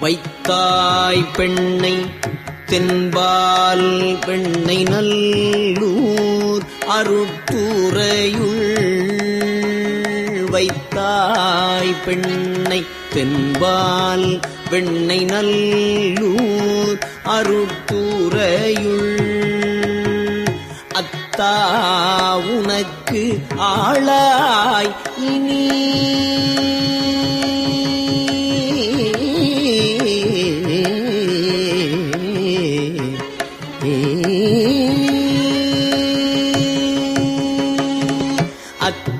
வைத்தாய் பெண்ணை தென்பால் பெண்ணை நல்லூர் அருத்துறையுள் வைத்தாய் பெண்ணை தென்பால் பெண்ணை நல்லூர் அருத்துறையுள் அத்தா உனக்கு ஆளாய்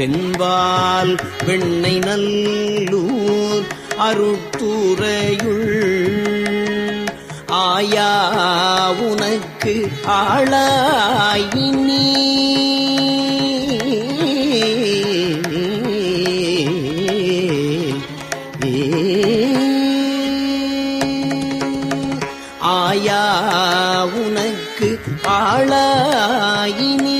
தென்பால் வெண்ணை நல்லூர் அருத்துறையுள் ஆயா உனக்கு ஆளாயினி. ஆயா உனக்கு ஆளாயினி.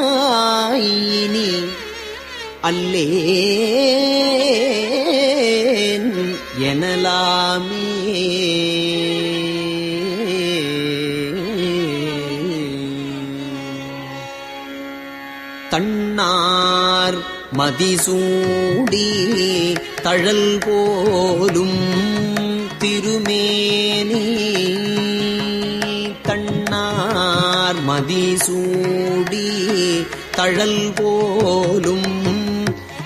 அல்லேன் எனலாமே. தன்னார் மதிசூடி தழல் போலும் திருமேனி. தன்னார் மதிசூடி தழல் போலும்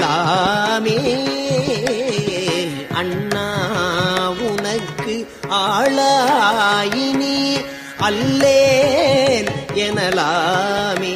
அகலாமே அண்ணா உனக்கு ஆளாயினி அல்லேன் எனலாமே.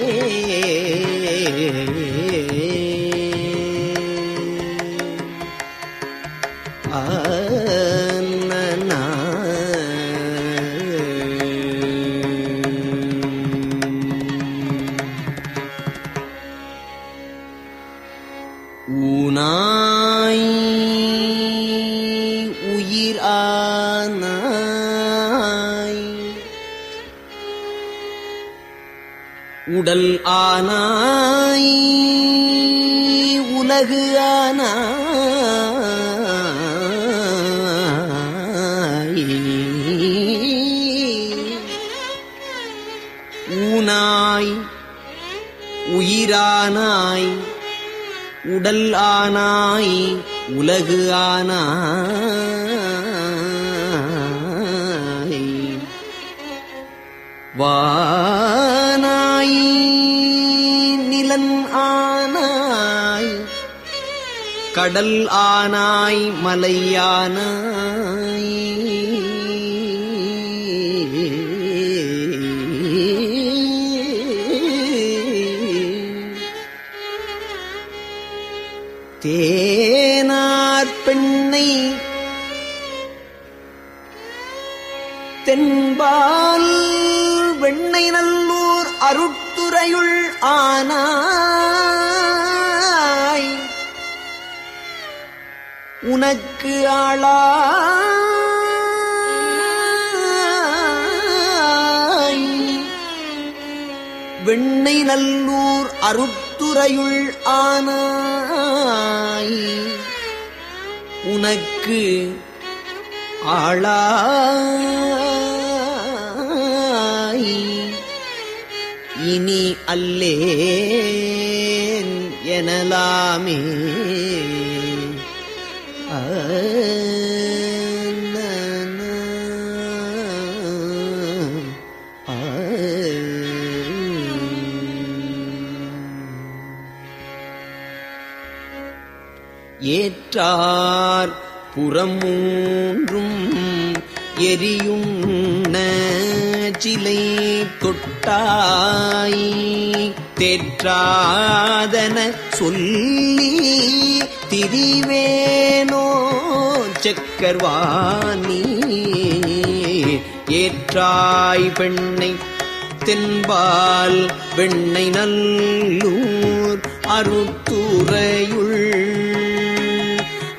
அது ஆனாய் வானாய் நிலன் ஆனாய் கடல் ஆனாய் மலையானாய் தே பெண்ணை தென்பால் வெண்ணை நல்லூர் அருட்துறையுள் ஆனாய். உனக்கு ஆளா வெண்ணை நல்லூர் அருட்டுரையுள் ஆனாய். உனக்கு ஆளாய். இனி அல்லேன் எனலாமே. ஏற்றார் புறமூன்றும் எரியும் சிலை தொட்டாய். தேற்றாதன சொல்லி திரிவேனோ சக்கர்வாணி. ஏற்றாய் பெண்ணை தென்பால் வெண்ணை நல்லூர் அருத்துறையுள்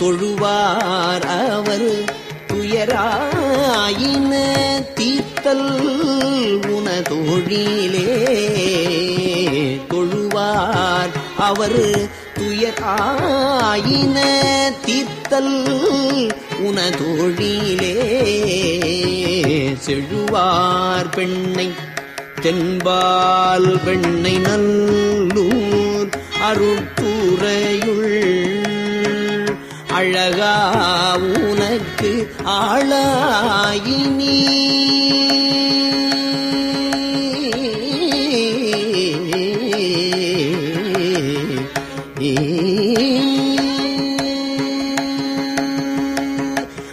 தொழுவார் அவர். துயராயின தீர்த்தல் உனதொழிலே. தொழுவார் அவர். துயராயின தீர்த்தல் உனதொழிலே. செழுவார் பெண்ணை தென்பால் பெண்ணை நல்லூர். அருட்புறையுள் அழகா உனக்கு ஆளாயினி.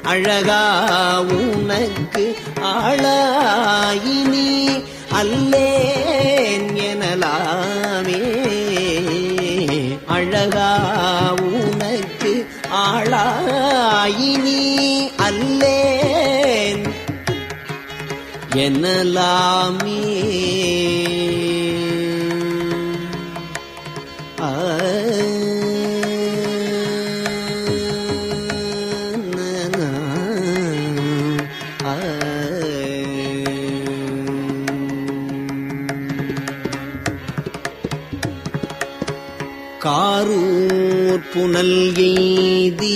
அழகா உனக்கு ஆளாயினி. அல்லே எனலாமே காரூர் புனல் எய்தி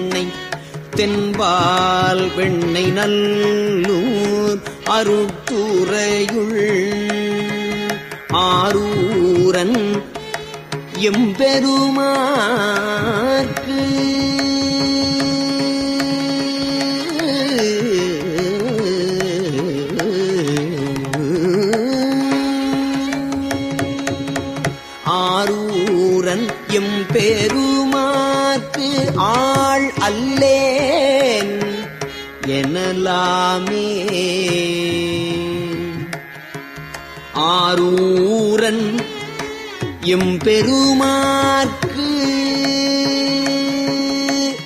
தென்பால் வெண்ணை நல்லூர் அருட்டுறையுள் ஆரூரன் எம்பெருமாற்கு. ஆரூரன் எம்பெருமாற்கு ஆள் அல்லே. எனலாமே ஆரூரன் எம்பெருமாற்கு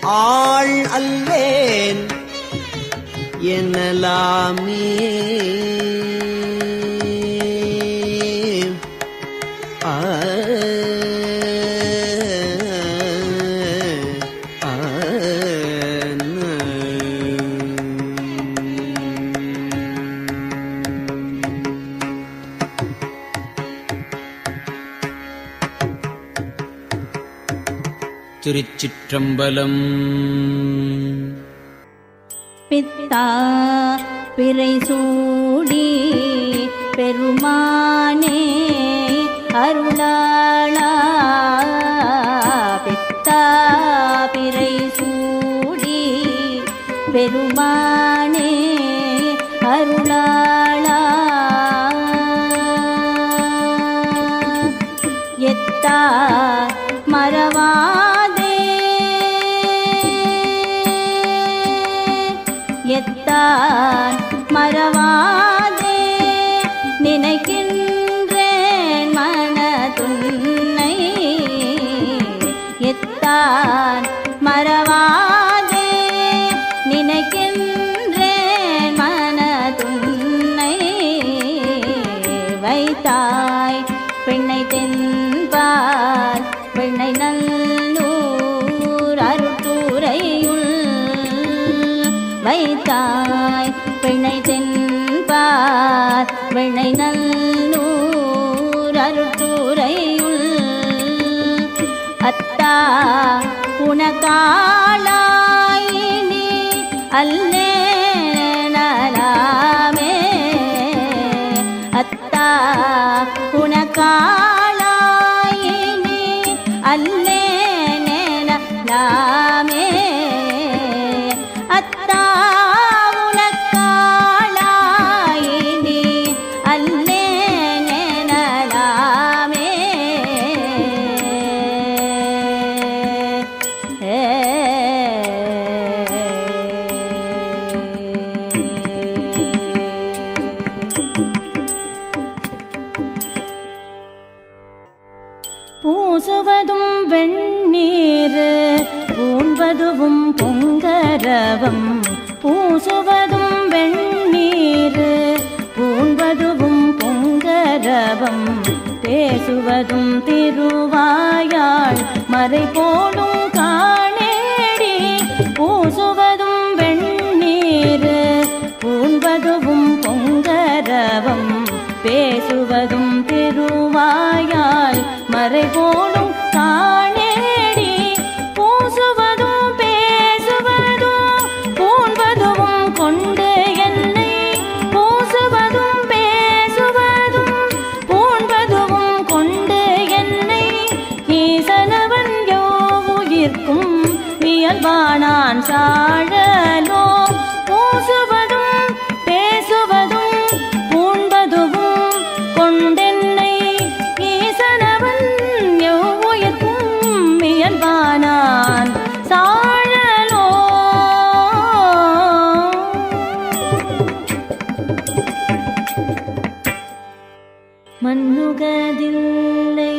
ஆள் அல்லேன். எனலாமே. திருச்சிற்றம்பலம். பித்தா பிறை சூடி பெருமானே அருளாளா. பித்தா பிறை சூடி பெருமானே அருளாளா. எத்தா मरवा 啊。மண்ணுகதில்லை.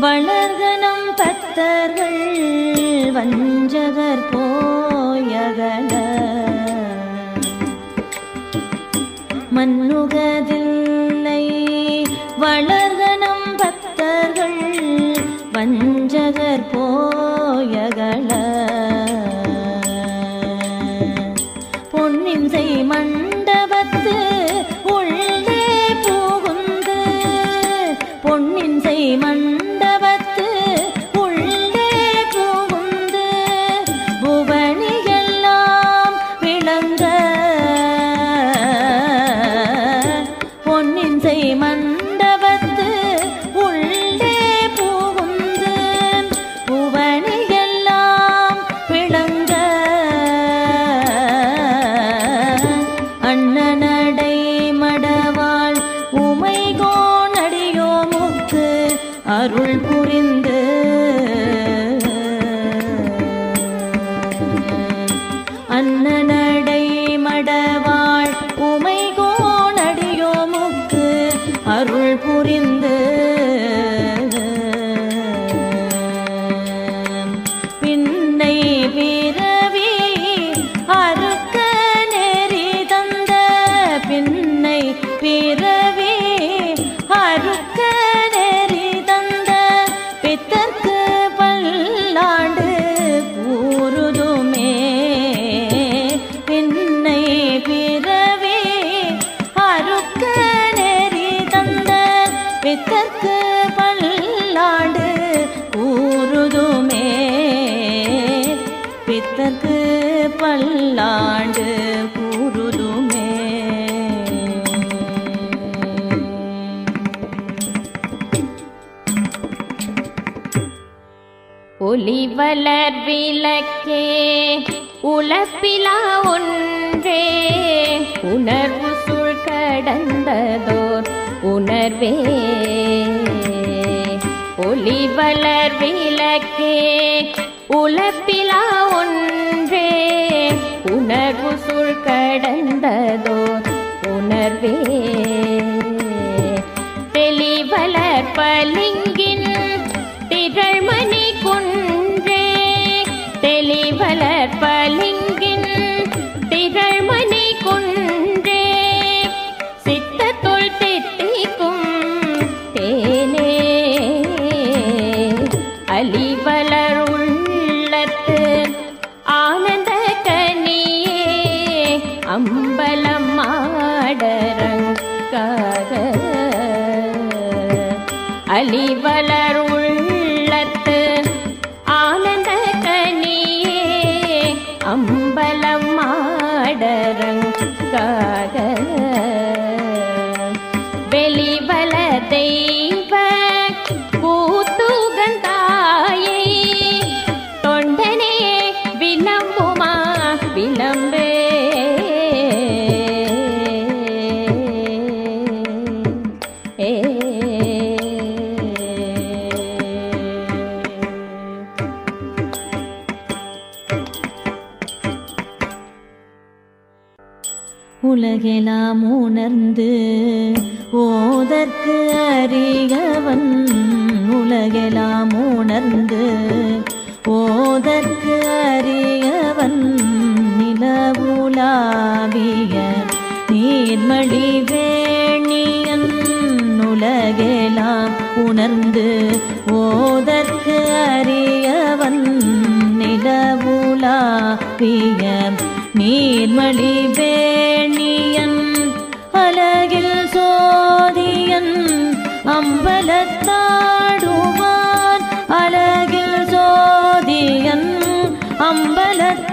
வளர்கனம் பத்தர்கள் வஞ்சகர் போயகல. மண்ணுகதில்லை. வளர்கனம் பத்தர்கள் வஞ்சகர் போயகல. ஒளிவளர் விளக்கே உலப்பிலா ஒன்றே. உணர்வு சுழ் கடந்ததோர் உணர்வே. ஒளிவளர் விளக்கே உலப்பிலா ஒன்றே. உணர்வு சுழ் கடந்ததோர் உணர்வே. தெளிவலர் பலிங்க வெளிவல உணர்ந்து ஓதற்கு அறியவன் நிலவுலாவிய நீர்மணி வேணியன் அலகில் சோதியன் அம்பலத்தாடுவான். அலகில் சோதியன் அம்பலத்தாடுவான்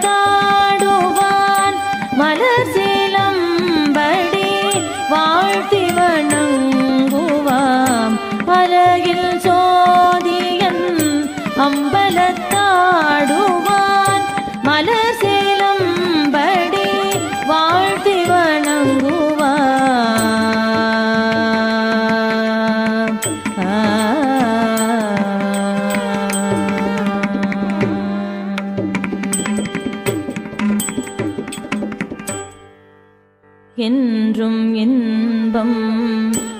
என்றும் இன்பம்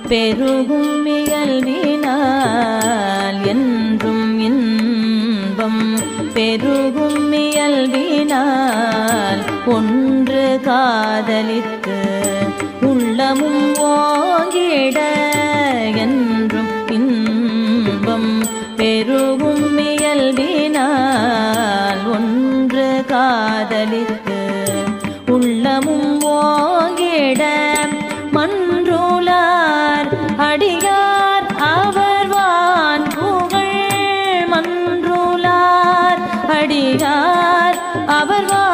பெருகும் இயல்பினால் என்றும் இன்பம் பெருகும் இயல்பினால் ஒன்று காதலித்து உள்ளமும் ஓங்கிட என்றும் இன்பம் பெருகும் இயல்பினால் ஒன்று காதலித்து அவர் வா